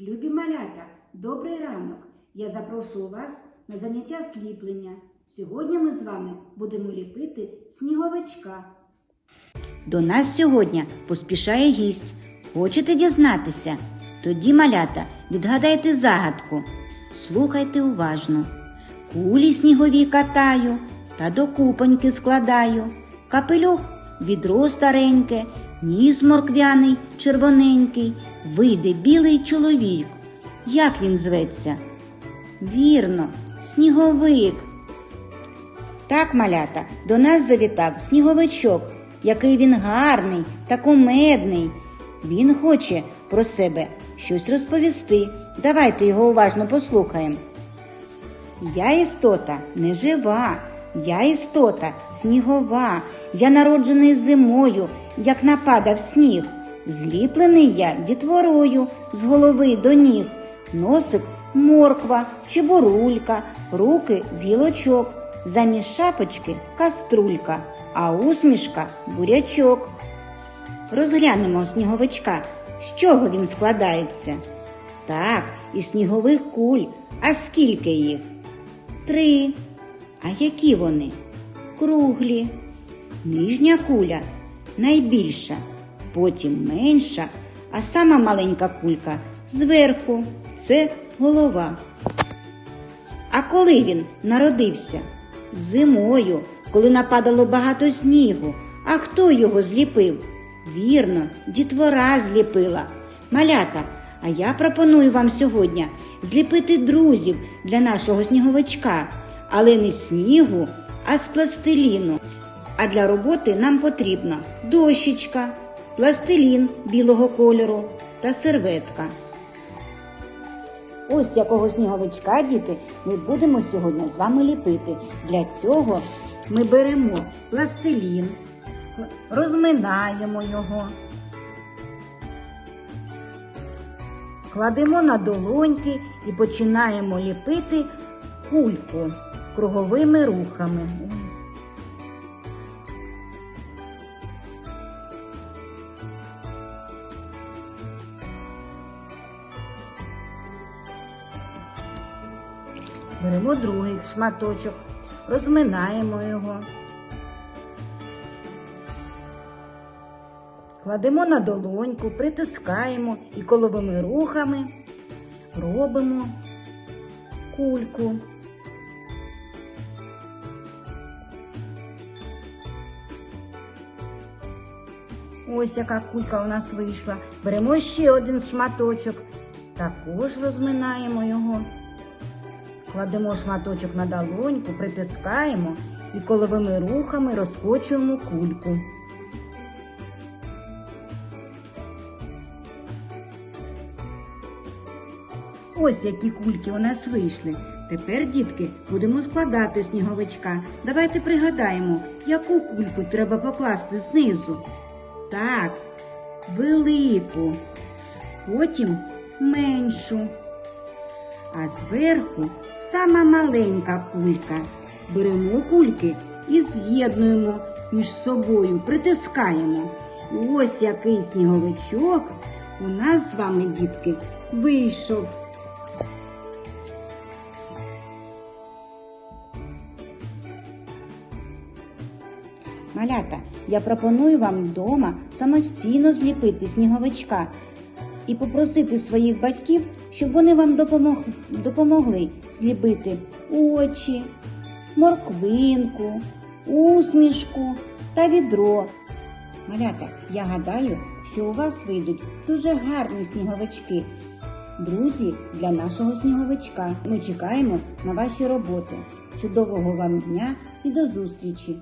Любі малята, добрий ранок! Я запрошую вас на заняття сліплення. Сьогодні ми з вами будемо ліпити сніговичка. До нас сьогодні поспішає гість. Хочете дізнатися? Тоді, малята, відгадайте загадку. Слухайте уважно. Кулі снігові катаю та до купоньки складаю. Капелюх відро стареньке, ніс морквяний, червоненький, вийде білий чоловік. Як він зветься? Вірно, сніговик. Так, малята, до нас завітав сніговичок, який він гарний та кумедний. Він хоче про себе щось розповісти. Давайте його уважно послухаємо. Я істота не жива, я істота снігова, я народжений зимою, як нападав сніг. Зліплений я дітворою з голови до ніг, носик морква, чебурулька, руки з гілочок, замість шапочки каструлька, а усмішка бурячок. Розглянемо сніговичка, з чого він складається. Так, із снігових куль. А скільки їх? Три. А які вони? Круглі. Нижня куля найбільша, потім менша, а сама маленька кулька зверху це голова. А коли він народився? Зимою, коли нападало багато снігу. А хто його зліпив? Вірно, дітвора зліпила. Малята, а я пропоную вам сьогодні зліпити друзів для нашого сніговичка, але не снігу, а з пластиліну. А для роботи нам потрібна дощечка, пластилін білого кольору та серветка. Ось якого сніговичка, діти, ми будемо сьогодні з вами ліпити. Для цього ми беремо пластилін, розминаємо його, кладемо на долоньки і починаємо ліпити кульку круговими рухами. Беремо другий шматочок, розминаємо його. Кладемо на долоньку, притискаємо і коловими рухами робимо кульку. Ось яка кулька у нас вийшла. Беремо ще один шматочок, також розминаємо його. Кладемо шматочок на долоньку, притискаємо і коловими рухами розкочуємо кульку. Ось які кульки у нас вийшли. Тепер, дітки, будемо складати сніговичка. Давайте пригадаємо, яку кульку треба покласти знизу. Так, велику, потім меншу. А зверху сама маленька кулька. Беремо кульки і з'єднуємо між собою, притискаємо. Ось який сніговичок у нас з вами, дітки, вийшов. Малята, я пропоную вам вдома самостійно зліпити сніговичка і попросити своїх батьків, щоб вони вам допомог... допомогли зліпити очі, морквинку, усмішку та відро. Малята, я гадаю, що у вас вийдуть дуже гарні сніговички. Друзі для нашого сніговичка. Ми чекаємо на ваші роботи. Чудового вам дня і до зустрічі!